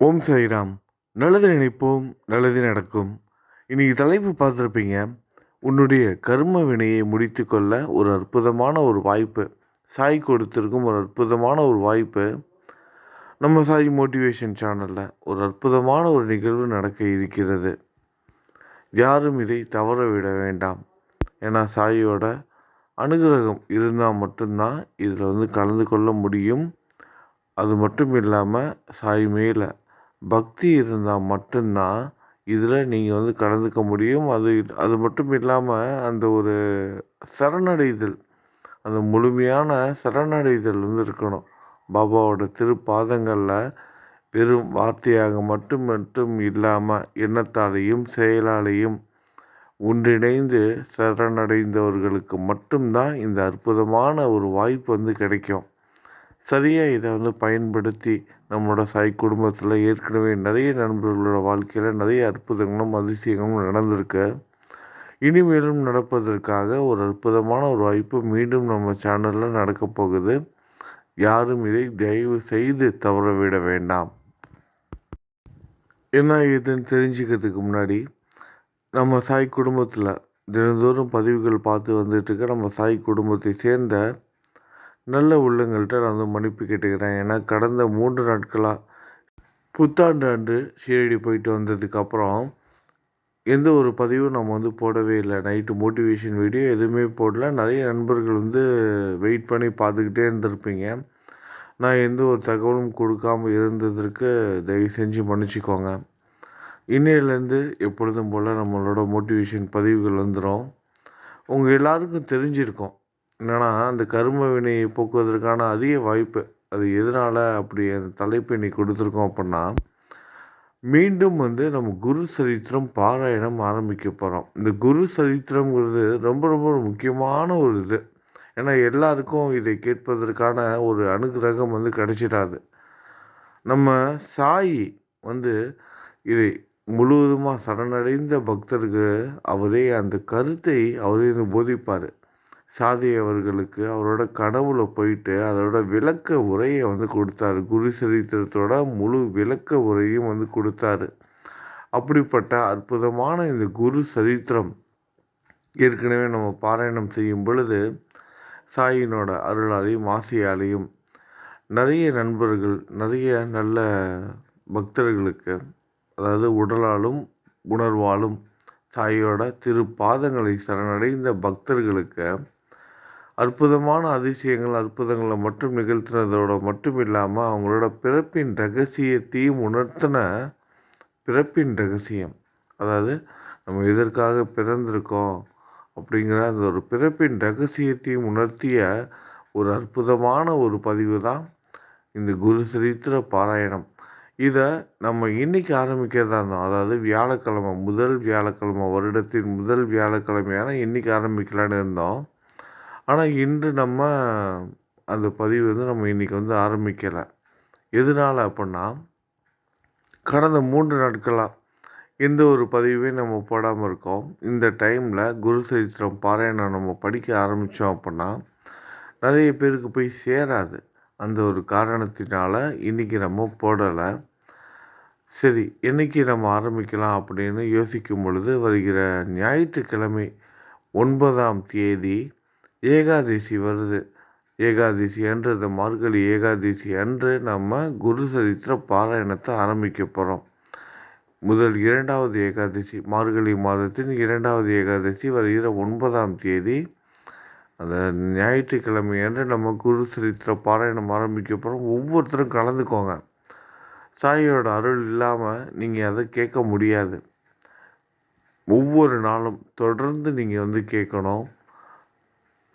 ஓம் சாய்ராம். நல்லது நினைப்போம் நல்லது நடக்கும். இன்றைக்கி தலைப்பு பார்த்துருப்பீங்க. உன்னுடைய கர்ம வினையை முடித்து கொள்ள ஒரு அற்புதமான ஒரு வாய்ப்பு. சாய் கொடுத்துருக்கும் ஒரு அற்புதமான ஒரு வாய்ப்பு. நம்ம சாய் மோட்டிவேஷன் சேனலில் ஒரு அற்புதமான ஒரு நிகழ்வு நடக்க இருக்கிறது. யாரும் இதை தவற விட வேண்டாம். ஏன்னா சாயோட அனுகிரகம் இருந்தால் மட்டும்தான் இதில் வந்து கலந்து கொள்ள முடியும். அது மட்டும் இல்லாமல் சாய் மேலே பக்தி இருந்தால் மட்டும்தான் இதில் நீங்கள் வந்து கலந்துக்க முடியும். அது அது மட்டும் இல்லாமல் அந்த ஒரு சரணடைதல் அந்த முழுமையான சரணடைதல் வந்து இருக்கணும். பாபாவோட திருப்பாதங்களில் வெறும் வார்த்தையாக மட்டும் மட்டும் இல்லாமல் எண்ணத்தாலேயும் செயலாலேயும் ஒன்றிணைந்து சரணடைந்தவர்களுக்கு மட்டும்தான் இந்த அற்புதமான ஒரு வாய்ப்பு வந்து கிடைக்கும். சரியாக இதை வந்து பயன்படுத்தி நம்மளோட சாய் குடும்பத்தில் ஏற்கனவே நிறைய நண்பர்களோட வாழ்க்கையில் நிறைய அற்புதங்களும் அதிசயங்களும் நடந்திருக்கு. இனிமேலும் நடப்பதற்காக ஒரு அற்புதமான ஒரு வாய்ப்பு மீண்டும் நம்ம சேனலில் நடக்கப் போகுது. யாரும் இதை தயவு செய்து தவற விட வேண்டாம். என்ன இதுன்னு தெரிஞ்சுக்கிறதுக்கு முன்னாடி நம்ம சாய் குடும்பத்தில் தினந்தோறும் பதிவுகள் பார்த்து வந்துட்டுருக்க நம்ம சாய் குடும்பத்தை சேர்ந்த நல்ல உள்ளங்கள்கிட்ட நான் வந்து மன்னிப்பு கேட்டுக்கிறேன். ஏன்னா கடந்த மூன்று நாட்களாக புத்தாண்டு அன்று ஷீரடி போயிட்டு வந்ததுக்கப்புறம் எந்த ஒரு பதிவும் நம்ம வந்து போடவே இல்லை. நைட்டு மோட்டிவேஷன் வீடியோ எதுவுமே போடல. நிறைய நண்பர்கள் வந்து வெயிட் பண்ணி பார்த்துக்கிட்டே இருந்திருப்பீங்க. நான் எந்த ஒரு தகவலும் கொடுக்காமல் இருந்ததற்கு தயவு செஞ்சு மன்னிச்சிக்கோங்க. இன்னையிலேருந்து எப்பொழுதும் போல் நம்மளோட மோட்டிவேஷன் பதிவுகள் வந்துடும் உங்கள் எல்லாருக்கும் தெரிஞ்சிருக்கோம். என்னென்னா அந்த கரும வினையை போக்குவதற்கான அதிக வாய்ப்பு. அது எதனால் அப்படி அந்த தலைப்பு இன்னைக்கு கொடுத்துருக்கோம் அப்படின்னா மீண்டும் வந்து நம்ம குரு சரித்திரம் பாராயணம் ஆரம்பிக்க போகிறோம் இந்த குரு சரித்திரங்கிறது ரொம்ப ரொம்ப முக்கியமான ஒரு இது. ஏன்னா எல்லாருக்கும் இதை கேட்பதற்கான ஒரு அனுகிரகம் வந்து கிடைச்சிடாது. நம்ம சாயி வந்து இதை முழுவதுமாக சரணடைந்த பக்தருக்கு அவரே அந்த கருத்தை அவரே போதிப்பார். சாதியவர்களுக்கு அவரோட கனவுல போயிட்டு அதோட விளக்க உரையை வந்து கொடுத்தாரு. குரு சரித்திரத்தோட முழு விளக்க உரையும் வந்து கொடுத்தாரு. அப்படிப்பட்ட அற்புதமான இந்த குரு சரித்திரம் ஏற்கனவே நம்ம பாராயணம் செய்யும் பொழுது சாயினோட அருளாலையும் ஆசையாலையும் நிறைய நண்பர்கள் நிறைய நல்ல பக்தர்களுக்கு அதாவது உடலாலும் உணர்வாலும் சாயோட திரு பாதங்களை சரணடைந்த பக்தர்களுக்கு அற்புதமான அதிசயங்கள் அற்புதங்களை மட்டும் நிகழ்த்தினதோட மட்டும் இல்லாமல் அவங்களோட பிறப்பின் ரகசியத்தையும் உணர்த்தின பிறப்பின் ரகசியம். அதாவது நம்ம எதற்காக பிறந்திருக்கோம் அப்படிங்கிற அந்த ஒரு பிறப்பின் ரகசியத்தையும் உணர்த்திய ஒரு அற்புதமான ஒரு பதிவு தான் இந்த குரு சரித்திர பாராயணம். இதை நம்ம இன்றைக்கி ஆரம்பிக்கிறதா இருந்தோம் அதாவது வியாழக்கிழமை முதல் வியாழக்கிழமை வருடத்தின் முதல் வியாழக்கிழமையான இன்றைக்கி ஆரம்பிக்கலான்னு இருந்தோம். ஆனால் இன்று நம்ம அந்த பதிவு வந்து நம்ம இன்றைக்கி வந்து ஆரம்பிக்கலை. எதனால் அப்படின்னா கடந்த மூன்று நாட்களாக எந்த ஒரு பதிவையும் நம்ம போடாமல் இருக்கோம். இந்த டைமில் குரு சரித்திரம் பாராயணம் நம்ம படிக்க ஆரம்பித்தோம் அப்படின்னா நிறைய பேருக்கு போய் சேராது. அந்த ஒரு காரணத்தினால் இன்றைக்கி நம்ம போடலை. சரி என்றைக்கு நம்ம ஆரம்பிக்கலாம் அப்படின்னு யோசிக்கும் பொழுது வருகிற ஞாயிற்றுக்கிழமை ஒன்பதாம் தேதி ஏகாதசி வருது. ஏகாதசி அன்று இந்த மார்கழி ஏகாதசி அன்று நம்ம குரு சரித்திர பாராயணத்தை ஆரம்பிக்க போகிறோம் முதல் இரண்டாவது ஏகாதசி மார்கழி மாதத்தின் இரண்டாவது ஏகாதசி வருகிற ஒன்பதாம் தேதி. அந்த ஞாயிற்றுக்கிழமை அன்று நம்ம குரு சரித்திர பாராயணம் ஆரம்பிக்க போகிறோம் ஒவ்வொருத்தரும் கலந்துக்கோங்க. சாயோட அருள் இல்லாமல் நீங்கள் அதை கேட்க முடியாது. ஒவ்வொரு நாளும் தொடர்ந்து நீங்கள் வந்து கேட்கணும்.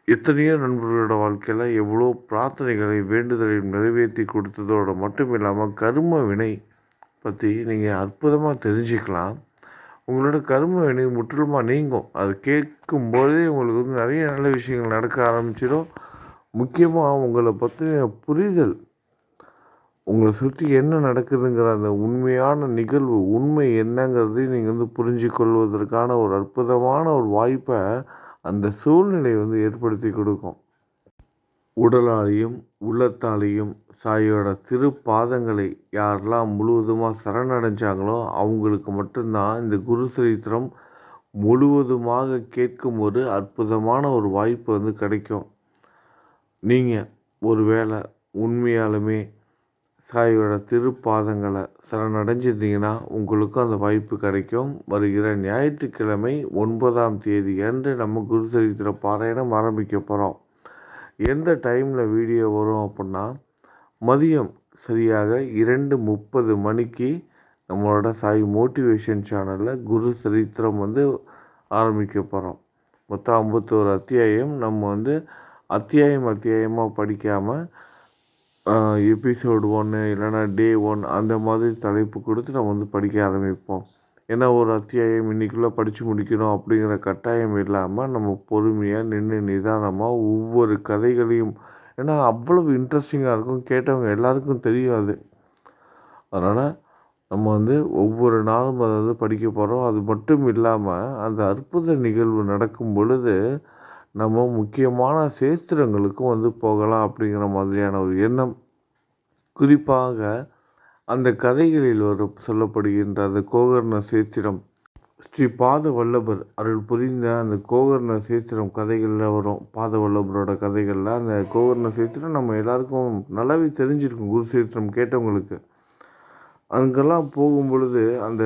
எத்தனையோ நண்பர்களோட வாழ்க்கையில் எவ்வளோ பிரார்த்தனைகளை வேண்டுதலை நிறைவேற்றி கொடுத்ததோடு மட்டும் இல்லாமல் கரும வினை பற்றி நீங்கள் அற்புதமாக தெரிஞ்சுக்கலாம். உங்களோட கரும வினை முற்றிலுமாக நீங்கும். அது கேட்கும்போதே உங்களுக்கு வந்து நிறைய நல்ல விஷயங்கள் நடக்க ஆரம்பிச்சிடும். முக்கியமாக உங்களை பற்றின புரிதல். உங்களை சுற்றி என்ன நடக்குதுங்கிற அந்த உண்மையான நிகழ்வு உண்மை என்னங்கிறதையும் நீங்கள் வந்து புரிஞ்சு கொள்வதற்கான ஒரு அற்புதமான ஒரு வாய்ப்பை அந்த சூழ்நிலை வந்து ஏற்படுத்தி கொடுக்கும். உடலாலையும் உள்ளத்தாலையும் சாயோட திருப்பாதங்களை யாரெல்லாம் முழுவதுமாக சரணடைஞ்சாங்களோ அவங்களுக்கு மட்டும்தான் இந்த குரு சரித்திரம் முழுவதுமாக கேட்கும் ஒரு அற்புதமான ஒரு வாய்ப்பு வந்து கிடைக்கும். நீங்கள் ஒரு வேளை உண்மையாலுமே சாயோட திருப்பாதங்களை சரணடைஞ்சிருந்தீங்கன்னா உங்களுக்கும் அந்த வாய்ப்பு கிடைக்கும். வருகிற ஞாயிற்றுக்கிழமை ஒன்பதாம் தேதி அன்று நம்ம குரு சரித்திர பாராயணம் ஆரம்பிக்க போகிறோம் எந்த டைமில் வீடியோ வரும் அப்படின்னா மதியம் சரியாக இரண்டு முப்பது மணிக்கு நம்மளோட சாய் மோட்டிவேஷன் சேனலில் குரு சரித்திரம் வந்து ஆரம்பிக்க போகிறோம் மொத்தம் ஐம்பத்தோரு அத்தியாயம். நம்ம வந்து அத்தியாயம் அத்தியாயமாக படிக்காமல் எபிசோடு ஒன்று இல்லைன்னா டே ஒன் அந்த மாதிரி தலைப்பு கொடுத்து நம்ம வந்து படிக்க ஆரம்பிப்போம். ஏன்னா ஒரு அத்தியாயம் இன்றைக்குள்ளே படித்து முடிக்கணும் அப்படிங்கிற கட்டாயம் இல்லாமல் நம்ம பொறுமையாக நின்று நிதானமாக ஒவ்வொரு கதைகளையும் ஏன்னா அவ்வளவு இன்ட்ரெஸ்டிங்காக இருக்கும். கேட்டவங்க எல்லாருக்கும் தெரியும் அது. அதனால் நம்ம வந்து ஒவ்வொரு நாளும் அதை வந்து படிக்க போகிறோம் அது மட்டும் இல்லாமல் அந்த அற்புத நிகழ்வு நடக்கும் பொழுது நம்ம முக்கியமான சேஸ்திரங்களுக்கும் வந்து போகலாம் அப்படிங்கிற மாதிரியான ஒரு எண்ணம். குறிப்பாக அந்த கதைகளில் ஒரு சொல்லப்படுகின்ற அந்த கோகர்ண சேத்திரம். ஸ்ரீ பாத வல்லபர் அருள் புரிந்த அந்த கோகர்ண சேத்திரம் கதைகளில் வரும். பாத வல்லபரோட கதைகளில் அந்த கோகர்ண சேத்திரம் நம்ம எல்லாருக்கும் நல்லாவே தெரிஞ்சிருக்கும் குரு சேத்திரம் கேட்டவங்களுக்கு. அங்கெல்லாம் போகும் பொழுது அந்த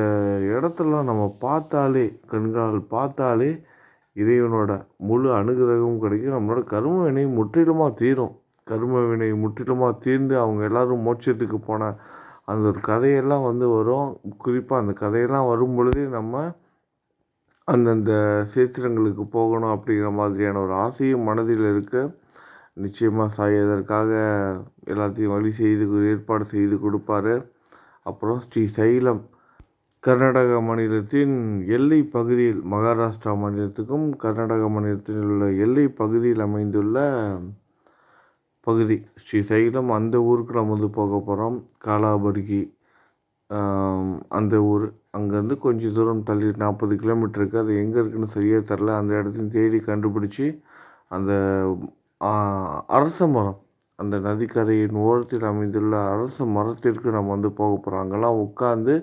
இடத்தெல்லாம் நம்ம பார்த்தாலே கண்களால் பார்த்தாலே இறைவனோட முழு அனுகிரகமும் கிடைக்கும். நம்மளோட கரும வினை முற்றிலுமாக தீரும். கரும வினை முற்றிலுமாக தீர்ந்து அவங்க எல்லோரும் மோட்சத்துக்கு போன அந்த ஒரு கதையெல்லாம் வந்து வரும். குறிப்பாக அந்த கதையெல்லாம் வரும் பொழுதே நம்ம அந்தந்த சேத்திரங்களுக்கு போகணும் அப்படிங்கிற மாதிரியான ஒரு ஆசையும் மனதில் இருக்க. நிச்சயமாக சாய் அதற்காக எல்லாத்தையும் வழி செய்து ஏற்பாடு செய்து கொடுப்பாரு. அப்புறம் ஸ்ரீ சைலம் கர்நாடக மாநிலத்தின் எல்லை பகுதியில் மகாராஷ்டிரா மாநிலத்துக்கும் கர்நாடக மாநிலத்தில் உள்ள எல்லை பகுதியில் அமைந்துள்ள பகுதி ஸ்ரீ சைலம். அந்த ஊருக்கு நம்ம வந்து போக போகிறோம் காலாபர்கி அந்த ஊர். அங்கேருந்து கொஞ்சம் தூரம் தள்ளி நாற்பது கிலோமீட்டர் இருக்குது அது எங்கே இருக்குதுன்னு சரியாக தெரில. அந்த இடத்தையும் தேடி கண்டுபிடிச்சி அந்த அரச மரம் அந்த நதிக்கரையின் ஓரத்தில் அமைந்துள்ள அரச மரத்திற்கு நம்ம வந்து போக போகிறோம் அங்கெல்லாம் உட்காந்து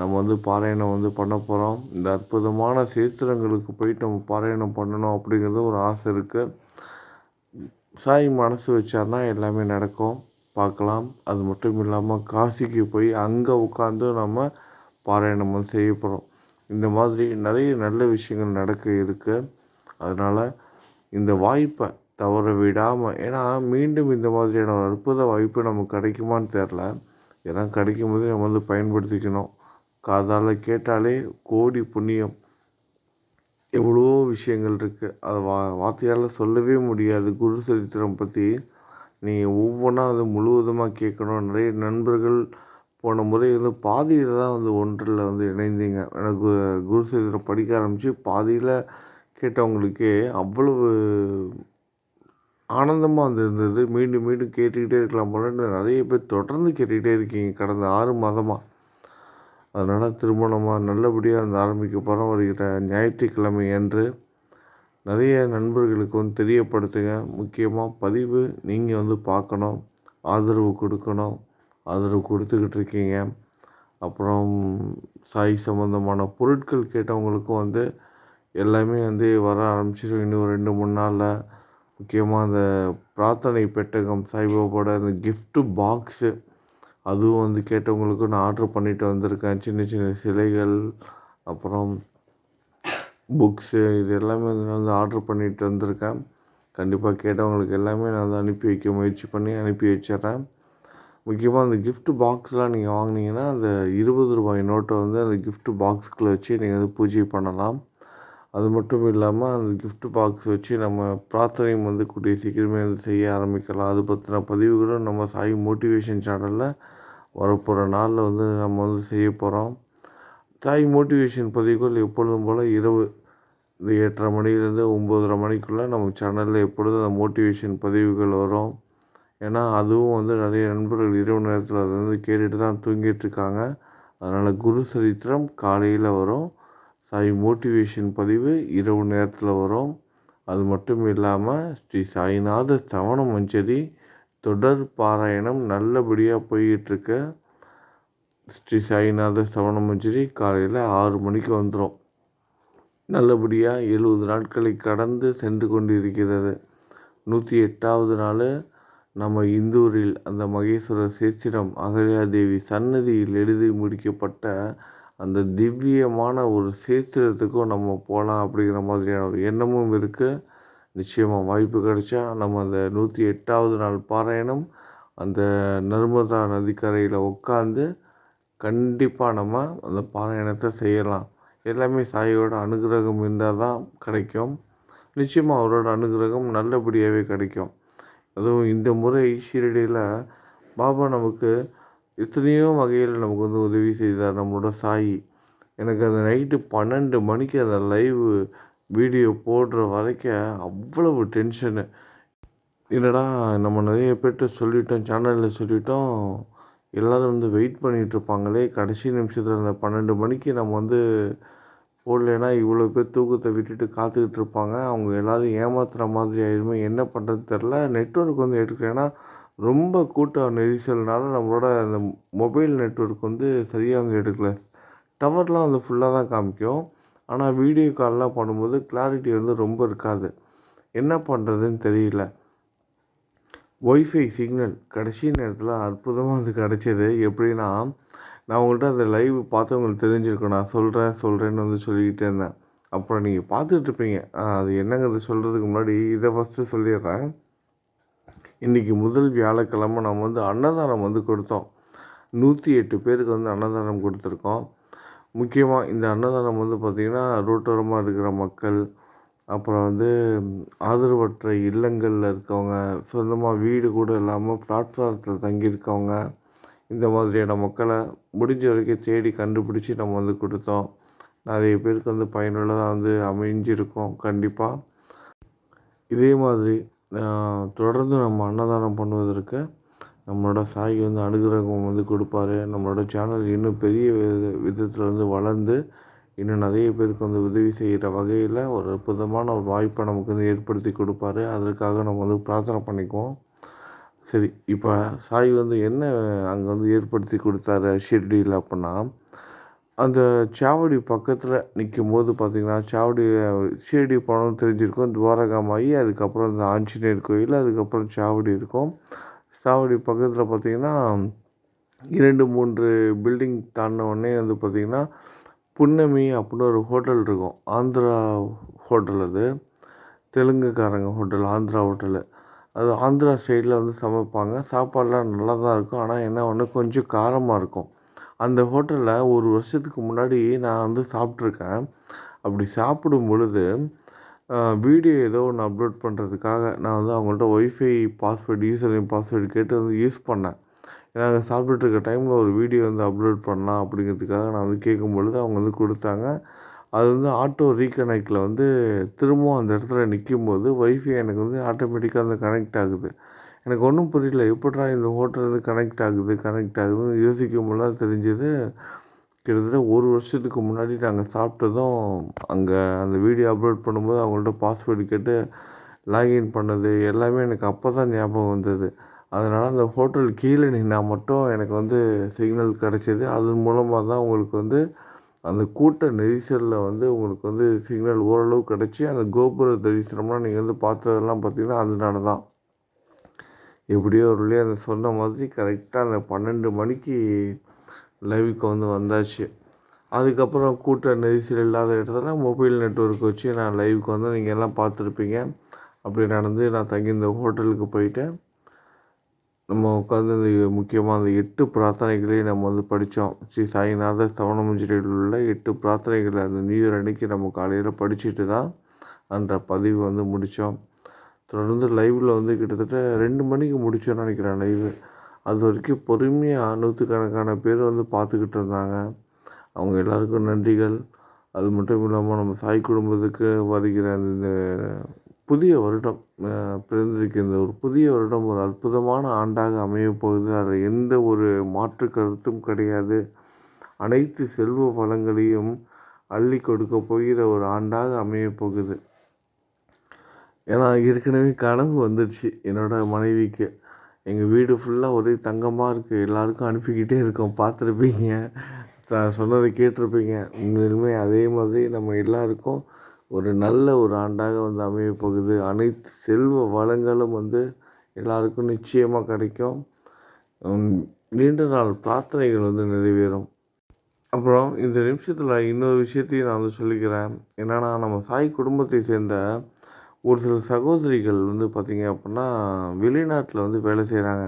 நம்ம வந்து பாராயணம் வந்து பண்ண போகிறோம் இந்த அற்புதமான சேத்திரங்களுக்கு போயிட்டு நம்ம பாராயணம் பண்ணணும் அப்படிங்கிறது ஒரு ஆசை இருக்குது சாய் மனசு வச்சார்னா எல்லாமே நடக்கும். பார்க்கலாம். அது மட்டும் இல்லாமல் காசிக்கு போய் அங்கே உட்காந்து நம்ம பாராயணம் வந்து செய்ய போகிறோம் இந்த மாதிரி நிறைய நல்ல விஷயங்கள் நடக்க இருக்குது அதனால் இந்த வாய்ப்பை தவற விடாமல் ஏன்னா மீண்டும் இந்த மாதிரியான ஒரு அற்புத வாய்ப்பு நமக்கு கிடைக்குமான்னு தெரில ஏன்னா கிடைக்கும் போது நம்ம வந்து பயன்படுத்திக்கணும். காதால் கேட்டாலே கோடி புண்ணியம். எவ்வளோ விஷயங்கள் இருக்குது அதை வா வார்த்தையால் சொல்லவே முடியாது. குரு சரித்திரம் பற்றி நீங்கள் ஒவ்வொன்றா வந்து முழுவதுமாக கேட்கணும் நிறைய நண்பர்கள் போன முறை வந்து பாதியில் தான் வந்து ஒன்றில் வந்து இணைந்தீங்க. எனக்கு குரு சரித்திரம் படிக்க ஆரம்பித்து பாதியில் கேட்டவங்களுக்கே அவ்வளவு ஆனந்தமாக வந்து இருந்தது. மீண்டும் மீண்டும் கேட்டுக்கிட்டே இருக்கலாம் போலன்னு நிறைய பேர் தொடர்ந்து கேட்டுக்கிட்டே இருக்கீங்க. கடந்த ஆறு மாதமாக அதனால் திருமணமாக நல்லபடியாக அந்த ஆரம்பிக்க போகிறோம். வருகிற ஞாயிற்றுக்கிழமை அன்று நிறைய நண்பர்களுக்கு வந்து தெரியப்படுத்துங்க. முக்கியமாக பதிவு நீங்கள் வந்து பார்க்கணும். ஆதரவு கொடுக்கணும். ஆதரவு கொடுத்துக்கிட்டு இருக்கீங்க. அப்புறம் சாய் சம்மந்தமான பொருட்கள் கேட்டவங்களுக்கும் வந்து எல்லாமே வந்து வர ஆரம்பிச்சிடும் இன்னும் ரெண்டு மூணு நாளில் முக்கியமாக அந்த பிரார்த்தனை பெட்டகம் சாய்பாபாவோட அந்த கிஃப்ட்டு பாக்ஸு அதுவும் வந்து கேட்டவங்களுக்கு நான் ஆர்ட்ரு பண்ணிட்டு வந்திருக்கேன். சின்ன சின்ன சிலைகள் அப்புறம் புக்ஸு இது எல்லாமே வந்து நான் வந்து ஆர்ட்ரு பண்ணிட்டு வந்திருக்கேன். கண்டிப்பாக கேட்டவங்களுக்கு எல்லாமே நான் வந்து அனுப்பி வைக்க முயற்சி பண்ணி அனுப்பி வச்சிடுறேன். முக்கியமாக அந்த கிஃப்ட் பாக்ஸ்லாம் நீங்கள் வாங்கினீங்கன்னா அந்த இருபது ரூபாய் நோட்டை வந்து அந்த கிஃப்ட் பாக்ஸுக்குள்ளே வச்சு நீங்கள் வந்து பூஜை பண்ணலாம். அது மட்டும் இல்லாமல் அந்த கிஃப்ட் பாக்ஸ் வச்சு நம்ம பிரார்த்தனையும் வந்து கூடிய சீக்கிரமே வந்து செய்ய ஆரம்பிக்கலாம். அது பற்றின பதிவுகளும் நம்ம சாய் மோட்டிவேஷன் சேனலில் வரப்போகிற நாளில் வந்து நம்ம வந்து செய்ய போகிறோம் சாய் மோட்டிவேஷன் பதிவுகள் எப்பொழுதும் போல் இரவு இந்த எட்டரை மணிலேருந்து ஒம்போதரை மணிக்குள்ளே நம்ம சேனலில் எப்பொழுதும் அந்த மோட்டிவேஷன் பதிவுகள் வரும். ஏன்னா அதுவும் வந்து நிறைய நண்பர்கள் இரவு நேரத்தில் அதை வந்து கேட்டுட்டு தான் தூங்கிட்டுருக்காங்க அதனால் குரு சரித்திரம் காலையில் வரும். சாய் மோட்டிவேஷன் பதிவு இரவு நேரத்தில் வரும். அது மட்டும் இல்லாமல் ஸ்ரீ சாய்நாத சவண மஞ்சரி தொடர் பாராயணம் நல்லபடியாக போயிட்டுருக்க. ஸ்ரீ சாய்நாத சவண மஞ்சரி காலையில் ஆறு மணிக்கு வந்துடும் நல்லபடியாக எழுபது நாட்களை கடந்து சென்று கொண்டிருக்கிறது. நூற்றி எட்டாவது நாள் நம்ம இந்தூரில் அந்த மகேஸ்வரர் சேத்திரம் அகல்யாதேவி சன்னதியில் எழுதி முடிக்கப்பட்ட அந்த திவ்யமான ஒரு சேத்திரத்துக்கும் நம்ம போகலாம் அப்படிங்கிற மாதிரியான ஒரு எண்ணமும் இருக்குது நிச்சயமாக வாய்ப்பு கிடைச்சா நம்ம அந்த நூற்றி எட்டாவது நாள் பாராயணம் அந்த நர்மதா நதிக்கரையில் உட்காந்து கண்டிப்பாக நம்ம அந்த பாராயணத்தை செய்யலாம். எல்லாமே சாயோட அனுகிரகம் இருந்தால் தான் கிடைக்கும். நிச்சயமாக அவரோட அனுகிரகம் நல்லபடியாகவே கிடைக்கும். அதுவும் இந்த முறை ஷீரடியில் பாபா நமக்கு எத்தனையோ வகையில் நமக்கு வந்து உதவி செய்தார் நம்மளோட சாயி. எனக்கு அந்த நைட்டு பன்னெண்டு மணிக்கு அந்த லைவ் வீடியோ போடுற வரைக்கும் அவ்வளவு டென்ஷனு என்னடா நம்ம நிறைய பேர்கிட்ட சொல்லிட்டோம் சேனலில் சொல்லிட்டோம். எல்லோரும் வந்து வெயிட் பண்ணிகிட்ருப்பாங்களே கடைசி நிமிஷத்தில் அந்த பன்னெண்டு மணிக்கு நம்ம வந்து போடலைன்னா இவ்வளோ பேர் தூக்கத்தை விட்டுட்டு காத்துக்கிட்டு இருப்பாங்க. அவங்க எல்லோரும் ஏமாத்துகிற மாதிரி ஆயிடுமே என்ன பண்ணுறது தெரில நெட்ஒர்க் வந்து எடுக்கல ரொம்ப கூட்டம் நெரிசல்னால நம்மளோட அந்த மொபைல் நெட்ஒர்க் வந்து சரியாக வந்து எடுக்கல. டவர்லாம் வந்து ஃபுல்லாக தான் காமிக்கும். ஆனால் வீடியோ கால்லாம் பண்ணும்போது கிளாரிட்டி வந்து ரொம்ப இருக்காது. என்ன பண்ணுறதுன்னு தெரியல. ஒய்ஃபை சிக்னல் கடைசி நேரத்தில் அற்புதமாக வந்து கிடச்சிது. எப்படின்னா நான் உங்கள்கிட்ட அந்த லைவ் பார்த்து உங்களுக்கு தெரிஞ்சிருக்கும். நான் சொல்கிறேன் சொல்கிறேன்னு வந்து சொல்லிக்கிட்டே இருந்தேன். அப்புறம் நீங்கள் பார்த்துட்ருப்பீங்க அது என்னங்கிறது சொல்கிறதுக்கு முன்னாடி இதை ஃபஸ்ட்டு சொல்லிடுறேன். இன்றைக்கி முதல் வியாழக்கிழமை நம்ம வந்து அன்னதானம் வந்து கொடுத்தோம். நூற்றி எட்டு பேருக்கு வந்து அன்னதானம் கொடுத்துருக்கோம். முக்கியமாக இந்த அன்னதானம் வந்து பார்த்திங்கன்னா ரோட்டோரமாக இருக்கிற மக்கள் அப்புறம் வந்து ஆதரவற்ற இல்லங்களில் இருக்கவங்க சொந்தமாக வீடு கூட இல்லாமல் பிளாட்ஃபாரத்தில் தங்கியிருக்கவங்க இந்த மாதிரியான மக்களை முடிஞ்ச வரைக்கும் தேடி கண்டுபிடிச்சி நம்ம வந்து கொடுத்தோம். நிறைய பேருக்கு வந்து பயனுள்ளதாக வந்து அமைஞ்சிருக்கும் கண்டிப்பாக இதே மாதிரி தொடர்ந்து நம்ம அன்னதானம் பண்ணுவதற்கு நம்மளோட சாய் வந்து அனுகிரகம் வந்து கொடுப்பாரு. நம்மளோட சேனல் இன்னும் பெரிய வித விதத்தில் வந்து வளர்ந்து இன்னும் நிறைய பேருக்கு வந்து உதவி செய்கிற வகையில் ஒரு அற்புதமான ஒரு வாய்ப்பை நமக்கு வந்து ஏற்படுத்தி கொடுப்பாரு. அதற்காக நம்ம வந்து பிரார்த்தனை பண்ணிக்குவோம். சரி இப்போ சாய் வந்து என்ன அங்கே வந்து ஏற்படுத்தி கொடுத்தாரு ஷிர்டியில் அப்படின்னா அந்த சாவடி பக்கத்தில் நிற்கும் போது பார்த்திங்கன்னா சாவடி ஷிரடி போனோம்னு தெரிஞ்சிருக்கும். துவாரகாமாயி அதுக்கப்புறம் இந்த ஆஞ்சநேயர் கோயில் அதுக்கப்புறம் சாவடி இருக்கும். சாவடி பக்கத்தில் பார்த்திங்கன்னா இரண்டு மூன்று பில்டிங் தாண்டின உடனே வந்து பார்த்திங்கன்னா புன்னமி அப்படின்னு ஒரு ஹோட்டல் இருக்கும். ஆந்திரா ஹோட்டல் அது. தெலுங்குக்காரங்க ஹோட்டல் ஆந்திரா ஹோட்டலு அது ஆந்திரா ஸ்டைலில் வந்து சமைப்பாங்க. சாப்பாடெலாம் நல்லா தான் இருக்கும். ஆனால் என்ன ஒன்று கொஞ்சம் காரமாக இருக்கும். அந்த ஹோட்டலில் ஒரு வருஷத்துக்கு முன்னாடி நான் வந்து சாப்பிட்ருக்கேன் அப்படி சாப்பிடும் பொழுது வீடியோ ஏதோ ஒன்று அப்லோட் பண்ணுறதுக்காக நான் வந்து அவங்கள்ட்ட wifi password user name password கேட்டு வந்து யூஸ் பண்ணேன். ஏன்னா அங்கே சாப்பிட்டுட்ருக்க டைமில் ஒரு வீடியோ வந்து அப்லோட் பண்ணலாம் அப்படிங்கிறதுக்காக நான் வந்து கேட்கும் பொழுது அவங்க வந்து கொடுத்தாங்க. அது வந்து ஆட்டோ ரீகனெக்டில் வந்து திரும்பவும் அந்த இடத்துல நிற்கும்போது ஒய்ஃபை எனக்கு வந்து ஆட்டோமேட்டிக்காக வந்து கனெக்ட் ஆகுது. எனக்கு ஒன்றும் புரியல. எப்பட்றா இந்த ஹோட்டல் வந்து கனெக்ட் ஆகுது கனெக்ட் ஆகுதுன்னு யோசிக்கும் போது தெரிஞ்சது. கிட்டத்தட்ட ஒரு வருஷத்துக்கு முன்னாடி நாங்கள் சாப்பிட்டதும் அங்கே அந்த வீடியோ அப்லோட் பண்ணும்போது அவங்கள்ட்ட பாஸ்வேர்டு கேட்டு லாகின் பண்ணது எல்லாமே எனக்கு அப்போ தான் ஞாபகம் வந்தது. அதனால் அந்த ஹோட்டல் கீழே நின்னா மட்டும் எனக்கு வந்து சிக்னல் கிடச்சிது. அதன் மூலமாக தான் உங்களுக்கு வந்து அந்த கூட்ட நெரிசலில் வந்து உங்களுக்கு வந்து சிக்னல் ஓரளவு கிடச்சி அந்த கோபுர தரிசனம்லாம் நீங்கள் வந்து பார்த்ததெல்லாம் பார்த்தீங்கன்னா அதனால தான் எப்படியோ ஒரு வழியாக அந்த சொன்ன மாதிரி கரெக்டாக அந்த பன்னெண்டு மணிக்கு லைவுக்கு வந்து வந்தாச்சு. அதுக்கப்புறம் கூட்ட நெரிசல் இல்லாத இடத்துல மொபைல் நெட்ஒர்க் வச்சு நான் லைவுக்கு வந்து நீங்கள் எல்லாம் பார்த்துருப்பீங்க. அப்படி நடந்து நான் தங்கியிருந்த ஹோட்டலுக்கு போயிட்டேன். நம்ம உட்காந்து இந்த முக்கியமாக அந்த எட்டு பிரார்த்தனைகளையும் நம்ம வந்து படித்தோம். ஸ்ரீ சாய்நாத சவணமஞ்சிரியில் உள்ள எட்டு பிரார்த்தனைகளை அந்த நியூ இயர் அன்னைக்கு நம்ம காலையில் படிச்சுட்டு தான் அந்த பதிவு வந்து முடித்தோம். தொடர்ந்து லைவில் வந்து கிட்டத்தட்ட ரெண்டு மணிக்கு முடித்தோன்னு நினைக்கிறேன் லைவு அது வரைக்கும் பொறுமையாக நூற்றுக்கணக்கான பேர் வந்து பார்த்துக்கிட்டு இருந்தாங்க. அவங்க எல்லாருக்கும் நன்றிகள். அது மட்டும் இல்லாமல் நம்ம சாய் குடும்பத்துக்கு வருகிற அந்த புதிய வருடம் பிறந்திருக்கின்ற ஒரு புதிய வருடம் ஒரு அற்புதமான ஆண்டாக அமையப் போகுது. அதில் எந்த ஒரு மாற்று கருத்தும் கிடையாது. அனைத்து செல்வ வளங்களையும் அள்ளி கொடுக்க போகிற ஒரு ஆண்டாக அமையப் போகுது. ஏன்னா ஏற்கனவே கனவு வந்துடுச்சு என்னோடய மனைவிக்கு. எங்கள் வீடு ஃபுல்லாக ஒரே தங்கமாக இருக்குது எல்லாருக்கும் அனுப்பிக்கிட்டே இருக்கோம். பார்த்துருப்பீங்க. நான் சொன்னதை கேட்டிருப்பீங்க. உண்மையிலுமே அதே மாதிரி நம்ம எல்லாருக்கும் ஒரு நல்ல ஒரு ஆண்டாக வந்து அமைய போகுது. அனைத்து செல்வ வளங்களும் வந்து எல்லாருக்கும் நிச்சயமாக கிடைக்கும். நீண்ட நாள் பிரார்த்தனைகள் வந்து நிறைவேறும். அப்புறம் இந்த நிமிஷத்தில் இன்னொரு விஷயத்தையும் நான் வந்து சொல்லிக்கிறேன். என்னென்னா நம்ம சாய் குடும்பத்தை சேர்ந்த ஒரு சில சகோதரிகள் வந்து பார்த்திங்க அப்படின்னா வெளிநாட்டில் வந்து வேலை செய்கிறாங்க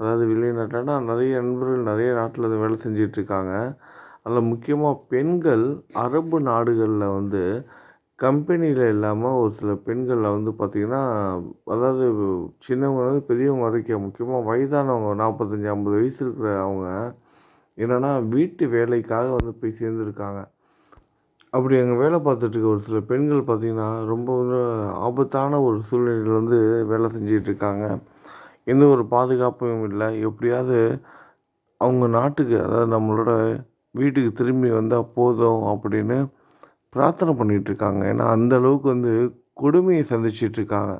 அதாவது வெளிநாட்டில்னா நிறைய நண்பர்கள் நிறைய நாட்டில் வந்து வேலை செஞ்சிட்ருக்காங்க. அதில் முக்கியமாக பெண்கள் அரபு நாடுகளில் வந்து கம்பெனியில் இல்லாமல் ஒரு சில பெண்களில் வந்து பார்த்திங்கன்னா அதாவது சின்னவங்க பெரியவங்க வரைக்கும் முக்கியமாக வயதானவங்க நாற்பத்தஞ்சி ஐம்பது வயசு இருக்கிற அவங்க என்னென்னா வீட்டு வேலைக்காக வந்து போய் சேர்ந்துருக்காங்க. அப்படி அங்கே வேலை பார்த்துட்ருக்க ஒரு சில பெண்கள் பார்த்திங்கன்னா ரொம்ப வந்து ஆபத்தான ஒரு சூழ்நிலையில் வந்து வேலை செஞ்சிகிட்ருக்காங்க எந்த ஒரு பாதுகாப்பும் இல்லை. எப்படியாவது அவங்க நாட்டுக்கு அதாவது நம்மளோட வீட்டுக்கு திரும்பி வந்தால் போதும் அப்படின்னு பிரார்த்தனை பண்ணிகிட்ருக்காங்க ஏன்னா அந்த அளவுக்கு வந்து கொடுமையை சந்திச்சிட்ருக்காங்க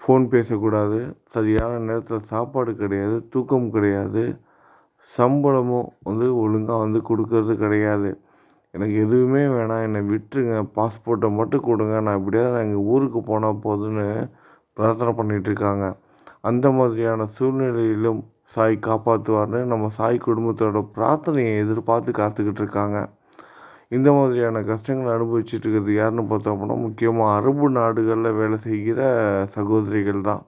ஃபோன் பேசக்கூடாது. சரியான நேரத்தில் சாப்பாடு கிடையாது. தூக்கம் கிடையாது. சம்பளமும் வந்து ஒழுங்காக வந்து கொடுக்கறது கிடையாது. எனக்கு எதுவுமே வேணாம். என்னை விட்டுருங்க. பாஸ்போர்ட்டை மட்டும் கொடுங்க. நான் எப்படியாவது நான் எங்கள் ஊருக்கு போனால் போதும்னு பிரார்த்தனை பண்ணிகிட்ருக்காங்க அந்த மாதிரியான சூழ்நிலையிலும் சாய் காப்பாற்றுவார்னு நம்ம சாய் குடும்பத்தோட பிரார்த்தனையை எதிர்பார்த்து காத்துக்கிட்டு இருக்காங்க இந்த மாதிரியான கஷ்டங்களை அனுபவிச்சுட்டு இருக்கிறது யாருன்னு பார்த்தோம் அப்படின்னா முக்கியமாக அரபு நாடுகளில் வேலை செய்கிற சகோதரிகள் தான்.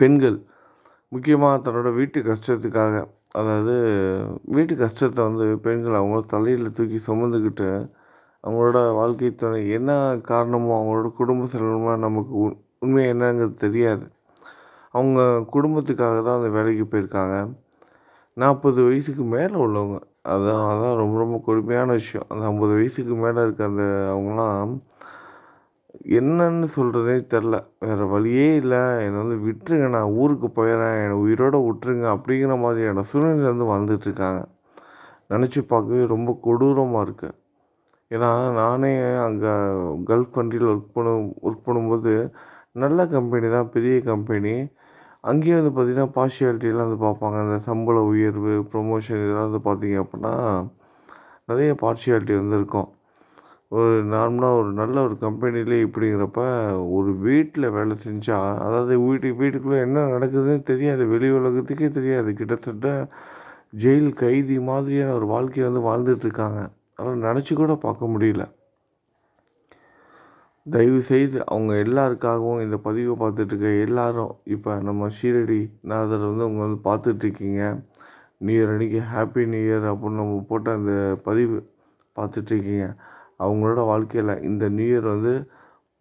பெண்கள் முக்கியமாக தன்னோட வீட்டு கஷ்டத்துக்காக அதாவது வீட்டு கஷ்டத்தை வந்து பெண்கள் அவங்க தலையில் தூக்கி சுமந்துக்கிட்டு அவங்களோட வாழ்க்கை துணை என்ன காரணமோ அவங்களோட குடும்ப செலவுமா நமக்கு உண் உண்மை என்னங்கிறது தெரியாது. அவங்க குடும்பத்துக்காக தான் அந்த வேலைக்கு போயிருக்காங்க. நாற்பது வயசுக்கு மேலே உள்ளவங்க. அதான் அதான் ரொம்ப ரொம்ப கொடுமையான விஷயம். அந்த ஐம்பது வயசுக்கு மேலே இருக்க அந்த அவங்களாம் என்னன்னு சொல்கிறதே தெரில. வேறு வழியே இல்லை. என்னை வந்து விட்டுருங்க. நான் ஊருக்கு போயிடுறேன் என்னை உயிரோடு விட்டுருங்க அப்படிங்கிற மாதிரியான சூழ்நிலை வந்து வாழ்ந்துட்டுருக்காங்க நினச்சி பார்க்கவே ரொம்ப கொடூரமாக இருக்குது ஏன்னா நானே அங்கே கல்ஃப் கண்ட்ரியில் ஒர்க் பண்ண ஒர்க் பண்ணும்போது நல்ல கம்பெனி தான். பெரிய கம்பெனி அங்கேயும் வந்து பார்த்திங்கன்னா பார்ஷியாலிட்டிலாம் வந்து பார்ப்பாங்க. அந்த சம்பள உயர்வு ப்ரொமோஷன் இதெல்லாம் வந்து பார்த்திங்க அப்படின்னா நிறைய பார்ஷியாலிட்டி வந்து இருக்கும். ஒரு நார்மலாக ஒரு நல்ல ஒரு கம்பெனிலே இப்படிங்கிறப்ப ஒரு வீட்டில் வேலை செஞ்சால் அதாவது வீட்டுக்கு வீட்டுக்குள்ளே என்ன நடக்குதுன்னு தெரியாது. வெளி உலகத்துக்கே தெரியாது. கிட்டத்தட்ட ஜெயில் கைதி மாதிரியான ஒரு வாழ்க்கையை வந்து வாழ்ந்துட்டுருக்காங்க அதனால் நினச்சி கூட பார்க்க முடியல. தயவு செய்து அவங்க எல்லாருக்காகவும் இந்த பதிவை பார்த்துட்ருக்க எல்லாரும் இப்போ நம்ம ஷீரடி நாதர் வந்து அவங்க வந்து பார்த்துட்ருக்கீங்க. நியூ இயர் அன்றைக்கி ஹாப்பி நியூ இயர் அப்படின்னு நம்ம போட்ட அந்த பதிவு பார்த்துட்ருக்கீங்க. அவங்களோட வாழ்க்கையில் இந்த நியூ இயர் வந்து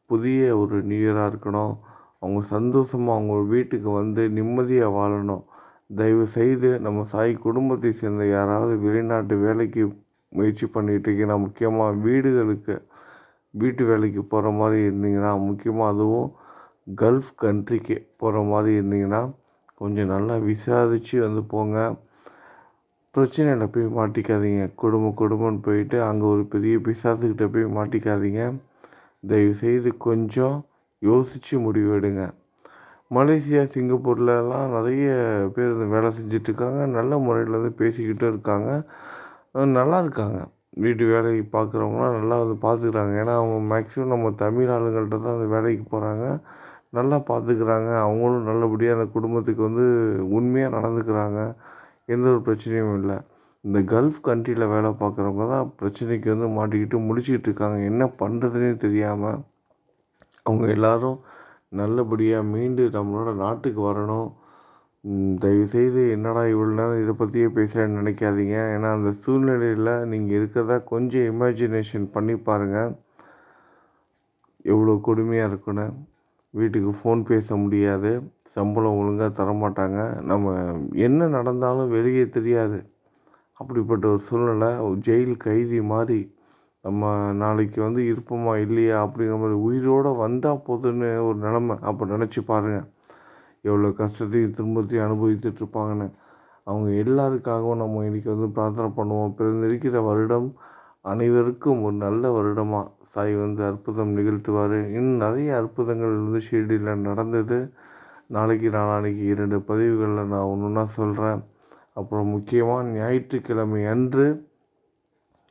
புதிய ஒரு நியூ இயராக இருக்கணும். அவங்க சந்தோஷமாக அவங்க வீட்டுக்கு வந்து நிம்மதியாக வாழணும். தயவு செய்து நம்ம சாய் குடும்பத்தை சேர்ந்த யாராவது வெளிநாட்டு வேலைக்கு முயற்சி பண்ணிகிட்ருக்கீங்கன்னா முக்கியமாக வீடுகளுக்கு வீட்டு வேலைக்கு போகிற மாதிரி இருந்தீங்கன்னா முக்கியமாக அதுவும் கல்ஃப் கண்ட்ரிக்கு போகிற மாதிரி இருந்தீங்கன்னா கொஞ்சம் நல்லா விசாரித்து வந்து போங்க. பிரச்சனையில் போய் மாட்டிக்காதீங்க. குடும்பம் குடும்பம்னு போயிட்டு அங்கே ஒரு பெரிய பிசாசுக்கிட்ட போய் மாட்டிக்காதீங்க. தயவுசெய்து கொஞ்சம் யோசித்து முடிவு எடுங்க மலேசியா சிங்கப்பூர்லலாம் நிறைய பேர் வேலை செஞ்சிட்ருக்காங்க. நல்ல முறையில் வந்து பேசிக்கிட்டும் இருக்காங்க. நல்லா இருக்காங்க. வீட்டு வேலைக்கு பார்க்குறவங்களாம் நல்லா வந்து பார்த்துக்குறாங்க. ஏன்னா அவங்க மேக்ஸிமம் நம்ம தமிழ் ஆளுங்கள்ட்ட தான் அந்த வேலைக்கு போகிறாங்க நல்லா பார்த்துக்குறாங்க. அவங்களும் நல்லபடியாக அந்த குடும்பத்துக்கு வந்து உண்மையாக நடந்துக்கிறாங்க. எந்த ஒரு பிரச்சனையும் இல்லை. இந்த கல்ஃப் கண்ட்ரியில் வேலை பார்க்குறவங்க தான் பிரச்சனைக்கு வந்து மாட்டிக்கிட்டு முடிச்சுக்கிட்டு இருக்காங்க. என்ன பண்ணுறதுனே தெரியாமல் அவங்க எல்லோரும் நல்லபடியாக மீண்டு நம்மளோட நாட்டுக்கு வரணும். தயவுசெய்து என்னடா இவ்வளோ நேரம் இதை பற்றியே பேசுகிறேன்னு நினைக்காதீங்க. ஏன்னா அந்த சூழ்நிலையில் நீங்கள் இருக்கிறதா கொஞ்சம் இமேஜினேஷன் பண்ணி பாருங்கள் எவ்வளோ கொடுமையாக இருக்குன்னு. வீட்டுக்கு ஃபோன் பேச முடியாது. சம்பளம் ஒழுங்காக தரமாட்டாங்க. நம்ம என்ன நடந்தாலும் வெளியே தெரியாது. அப்படிப்பட்ட ஒரு சூழ்நிலை ஜெயில் கைதி மாதிரி நம்ம நாளைக்கு வந்து இருப்போமா இல்லையா அப்படிங்கிற மாதிரி உயிரோடு வந்தால் போதுன்னு ஒரு நிலமை. அப்போ நினச்சி பாருங்கள் எவ்வளோ கஷ்டத்தையும் துன்பத்தையும் அனுபவித்துட்ருப்பாங்கன்னு அவங்க எல்லாருக்காகவும் நம்ம இன்றைக்கி வந்து பிரார்த்தனை பண்ணுவோம். பிறந்திருக்கிற வருடம் அனைவருக்கும் ஒரு நல்ல வருடமாக சாய் வந்து அற்புதம் நிகழ்த்துவார். இன்னும் நிறைய அற்புதங்கள் வந்து ஷீரடியில் நடந்தது. நாளைக்கு நாளான்னைக்கு இரண்டு பதிவுகளில் நான் ஒன்று ஒன்றா சொல்கிறேன் அப்புறம் முக்கியமாக ஞாயிற்றுக்கிழமை அன்று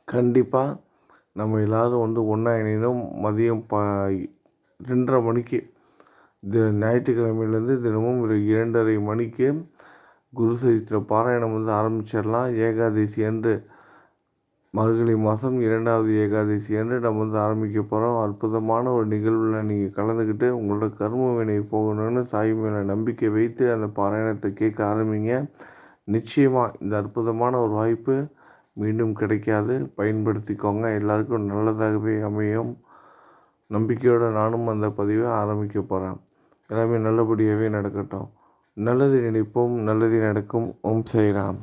கண்டிப்பாக நம்ம எல்லோரும் வந்து ஒன்றா இணையணும். மதியம் ப ரெண்டரை மணிக்கு. தி ஞாயிற்றுக்கிழமையிலேருந்து தினமும் ஒரு இரண்டரை மணிக்கு குரு சரித்திர பாராயணம் வந்து ஆரம்பிச்சிடலாம். ஏகாதசி அன்று மார்கழி மாதம் இரண்டாவது ஏகாதசி அன்று நம்ம வந்து ஆரம்பிக்க போகிறோம் அற்புதமான ஒரு நிகழ்வில் நீங்கள் கலந்துக்கிட்டு உங்களோட கர்ம வினை போகணும்னு சாய் மேலே நம்பிக்கை வைத்து அந்த பாராயணத்தை கேட்க ஆரம்பிங்க. நிச்சயமாக இந்த அற்புதமான ஒரு வாய்ப்பு மீண்டும் கிடைக்காது. பயன்படுத்திக்கோங்க. எல்லாருக்கும் நல்லதாகவே அமையும். நம்பிக்கையோடு நானும் அந்த பதிவை ஆரம்பிக்க போகிறேன் எல்லாமே நல்லபடியாகவே நடக்கட்டும். நல்லது நினைப்போம். நல்லது நடக்கும். ஓம் சாய்ராம்.